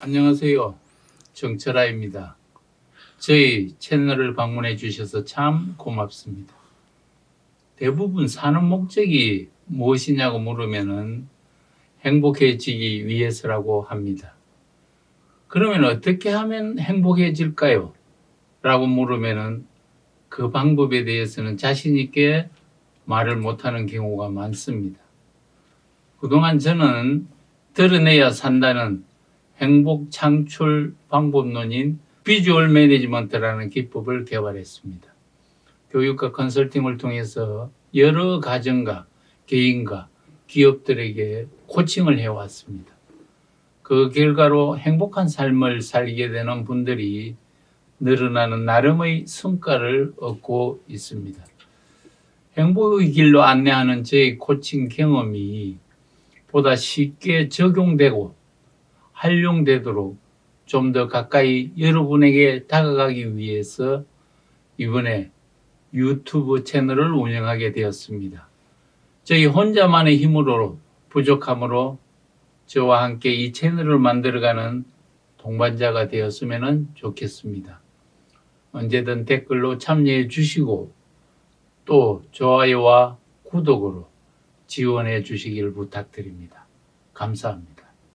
안녕하세요. 정철아입니다. 저희 채널을 방문해 주셔서 참 고맙습니다. 대부분 사는 목적이 무엇이냐고 물으면은 행복해지기 위해서라고 합니다. 그러면 어떻게 하면 행복해질까요? 라고 물으면은 그 방법에 대해서는 자신 있게 말을 못하는 경우가 많습니다. 그동안 저는 드러내야 산다는 행복 창출 방법론인 비주얼 매니지먼트라는 기법을 개발했습니다. 교육과 컨설팅을 통해서 여러 가정과 개인과 기업들에게 코칭을 해왔습니다. 그 결과로 행복한 삶을 살게 되는 분들이 늘어나는 나름의 성과를 얻고 있습니다. 행복의 길로 안내하는 저의 코칭 경험이 보다 쉽게 적용되고 활용되도록 좀 더 가까이 여러분에게 다가가기 위해서 이번에 유튜브 채널을 운영하게 되었습니다. 저희 혼자만의 힘으로 부족함으로 저와 함께 이 채널을 만들어가는 동반자가 되었으면 좋겠습니다. 언제든 댓글로 참여해 주시고 또 좋아요와 구독으로 지원해 주시길 부탁드립니다. 감사합니다.